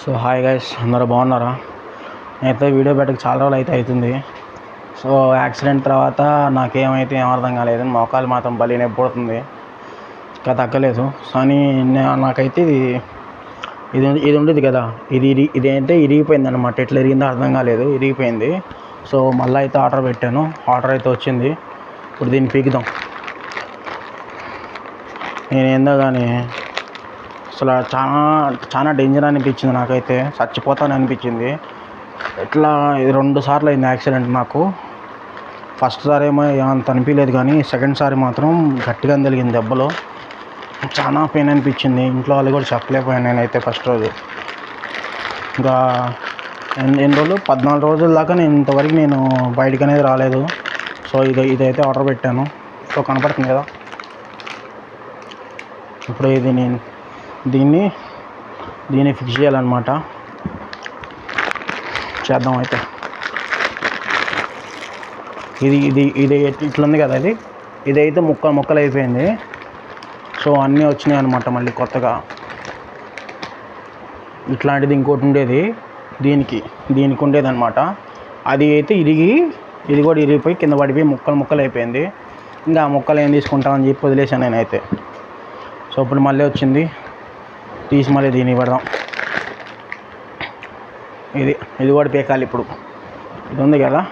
So hi guys అందరూ బాగున్నారా? నేనైతే వీడియో పెట్టక చాలా రోజులు అయితే అవుతుంది. సో యాక్సిడెంట్ తర్వాత నాకేమైతే ఏం అర్థం కాలేదు మోకాలు మాత్రం బలి నొప్పిడుతుంది ఇంకా తగ్గలేదు. కానీ నాకైతే ఇది ఇది ఇది ఉండేది కదా. ఇది ఇరి ఇది అయితే ఇరిగిపోయింది అనమాట ఎట్లా ఇరిగిందో అర్థం కాలేదు. ఇరిగిపోయింది. సో మళ్ళీ అయితే ఆర్డర్ పెట్టాను. ఆర్డర్ అయితే వచ్చింది. ఇప్పుడు దీన్ని పీకుదాం. నేను ఏందో కానీ అసలు చాలా చాలా డేంజర్ అనిపించింది నాకైతే. చచ్చిపోతాను అనిపించింది. ఇట్లా ఇది రెండు సార్లు అయింది యాక్సిడెంట్ నాకు ఫస్ట్ సారి ఏమో అంత అనిపించలేదు కానీ సెకండ్ సారి మాత్రం గట్టిగా తగిలింది దెబ్బలు. చాలా పెయిన్ అనిపించింది. ఇంట్లో వాళ్ళు కూడా చెప్పలేకపోయాను నేనైతే ఫస్ట్ రోజు. ఇంకా ఎన్ని రోజులు? పద్నాలుగు రోజుల దాకా నేను ఇంతవరకు నేను బయటికి అనేది రాలేదు. సో ఇది ఇదైతే ఆర్డర్ పెట్టాను. సో కనపడుతుంది కదా. ఇప్పుడు ఇది నేను దీన్ని దీన్ని ఫిక్స్ చేయాలన్నమాట. చేద్దాం అయితే. ఇది ఇది ఇది ఇట్లుంది కదా ఇది? ఇదైతే ముక్క ముక్కలు అయిపోయింది. సో అన్నీ వచ్చినాయి అనమాట మళ్ళీ కొత్తగా. ఇట్లాంటిది ఇంకోటి ఉండేది. దీనికి దీనికి ఉండేది అనమాట అది అయితే ఇరిగి ఇది కూడా ఇరిగిపోయి కింద పడిపోయి ముక్కలు ముక్కలు అయిపోయింది. ఇంకా ఆ ముక్కలు ఏం తీసుకుంటామని చెప్పి వదిలేసాను నేనైతే. సో ఇప్పుడు మళ్ళీ వచ్చింది. తీసి మళ్ళీ దీన్ని పెడదాం. ఇది ఇది కూడా పీకాలి ఇప్పుడు. ఇది ఉంది కదా?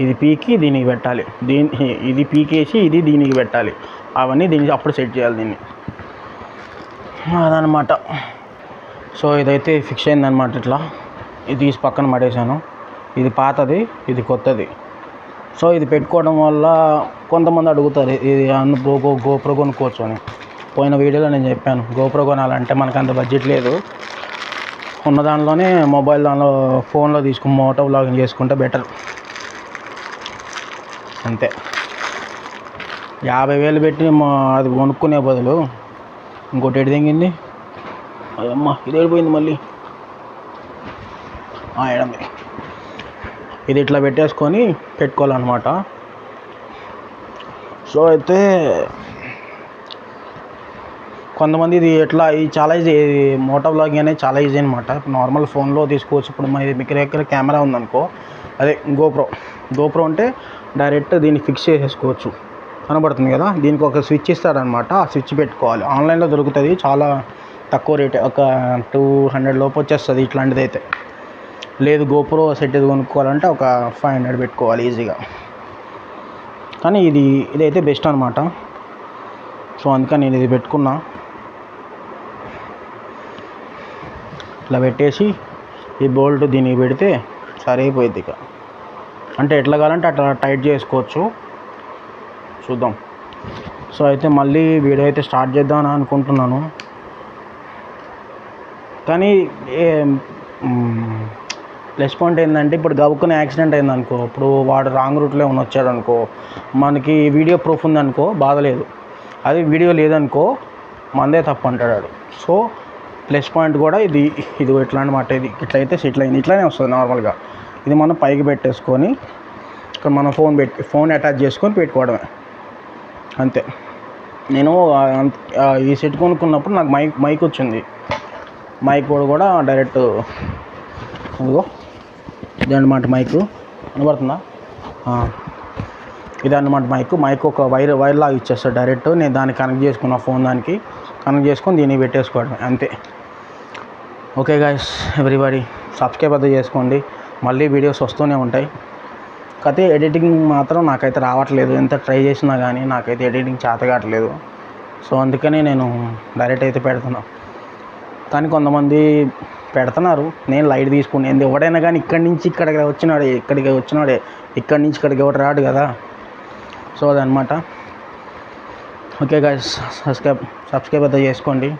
ఇది పీకి దీనికి పెట్టాలి. దీని ఇది పీకేసి ఇది దీనికి పెట్టాలి. అవన్నీ దీనికి అప్పుడు సెట్ చేయాలి దీన్ని. అదనమాట సో ఇదైతే ఫిక్స్ అయిందనమాట ఇట్లా. ఇది తీసి పక్కన పడేసాను. ఇది పాతది ఇది కొత్తది. సో ఇది పెట్టుకోవడం వల్ల కొంతమంది అడుగుతారు ఇది అన్న గో గోప్రో కొనుక్కోవచ్చు అని. పోయిన వీడియోలో నేను చెప్పాను గోప్రో కొనాలంటే మనకు అంత బడ్జెట్ లేదు. ఉన్న దానిలోనే మొబైల్ దానిలో ఫోన్లో తీసుకుని మోటో లాగిన్ చేసుకుంటే బెటర్. అంతే. యాభై వేలు పెట్టి మా అది కొనుక్కునే బదులు ఇంకోటి ఎటు తెంగింది? అమ్మా ఇది వెళ్ళిపోయింది మళ్ళీ? ఎడమే ఇది ఇట్లా పెట్టేసుకొని పెట్టుకోవాలన్నమాట. సో అయితే కొంతమంది ఇది ఎట్లా ఇది చాలా ఈజీ మోటో బ్లాగింగ్ అనేది చాలా ఈజీ అనమాట నార్మల్ ఫోన్లో తీసుకోవచ్చు. ఇప్పుడు మన దగ్గర దగ్గర కెమెరా ఉందనుకో అదే గోప్రో. గోప్రో అంటే డైరెక్ట్ దీన్ని ఫిక్స్ చేసేసుకోవచ్చు. కనబడుతుంది కదా? దీనికి ఒక స్విచ్ ఇస్తాడనమాట ఆ స్విచ్ పెట్టుకోవాలి. ఆన్లైన్లో దొరుకుతుంది. చాలా తక్కువ రేట్. ఒక టూ హండ్రెడ్ లోపు వచ్చేస్తుంది ఇట్లాంటిది అయితే లేదు గోప్రో సెట్ ఇది కొనుక్కోవాలంటే ఒక ఫైవ్ హండ్రెడ్ పెట్టుకోవాలి ఈజీగా. కానీ ఇది ఇదైతే బెస్ట్ అనమాట సో అందుకని నేను ఇది పెట్టుకున్నా. ఇట్లా పెట్టేసి ఈ బోల్ట్ దీనికి పెడితే సరైపోయింది ఇక. అంటే ఎట్లా కావాలంటే అట్లా టైట్ చేసుకోవచ్చు. చూద్దాం. సో అయితే మళ్ళీ వీడియో అయితే స్టార్ట్ చేద్దామని అనుకుంటున్నాను. కానీ ప్లస్ పాయింట్ ఏంటంటే ఇప్పుడు గబుక్కుని యాక్సిడెంట్ అయింది అనుకో ఇప్పుడు వాడు రాంగ్ రూట్లో ఉన్న వచ్చాడు అనుకో మనకి వీడియో ప్రూఫ్ ఉందనుకో బాధ లేదు. అది వీడియో లేదనుకో మందే తప్పు అంటాడు సో ప్లస్ పాయింట్ కూడా ఇది ఇది ఎట్లా అనమాట ఇది. ఇట్లా అయితే సెటిల్ అయింది. ఇట్లానే వస్తుంది నార్మల్గా. ఇది మనం పైకి పెట్టేసుకొని ఇక్కడ మనం ఫోన్ పెట్టి ఫోన్ అటాచ్ చేసుకొని పెట్టుకోవడమే. అంతే. నేను ఈ సెట్ కొనుక్కున్నప్పుడు నాకు మైక్ మైక్ వచ్చింది. మైక్ కూడా కూడా డైరెక్ట్ ఇదిగో ఇదన్నమాట మైక్. కనబడుతుందా ఇది ఇదన్నమాట మైక్. మైక్ ఒక వైర్ వైర్ లాగా ఇచ్చేస్తాడు డైరెక్ట్. నేను దాన్ని కనెక్ట్ చేసుకున్న ఫోన్ దానికి. కనెక్ట్ చేసుకొని దీన్ని పెట్టేసుకోవడమే అంతే. ఓకే గాయస్ ఎవ్రీబడి సబ్స్క్రైబ్ అది చేసుకోండి. మళ్ళీ వీడియోస్ వస్తూనే ఉంటాయి. కాకపోతే ఎడిటింగ్ మాత్రం నాకైతే రావట్లేదు. ఎంత ట్రై చేసినా కానీ నాకైతే ఎడిటింగ్ చేత కావట్లేదు. సో అందుకని నేను డైరెక్ట్ అయితే పెడుతున్నా. కానీ కొంతమంది పెడుతున్నారు. నేను లైట్ తీసుకుని ఎవడైనా కానీ ఇక్కడి నుంచి ఇక్కడికి వచ్చినాడే ఇక్కడికి వచ్చినాడే ఇక్కడి నుంచి ఇక్కడికి ఎవడు రాడు కదా. సో అదనమాట ఓకే గాయస్ సబ్స్క్రైబ్ సబ్స్క్రైబ్ అయితే చేసుకోండి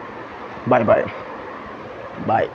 బాయ్ బాయ్ బాయ్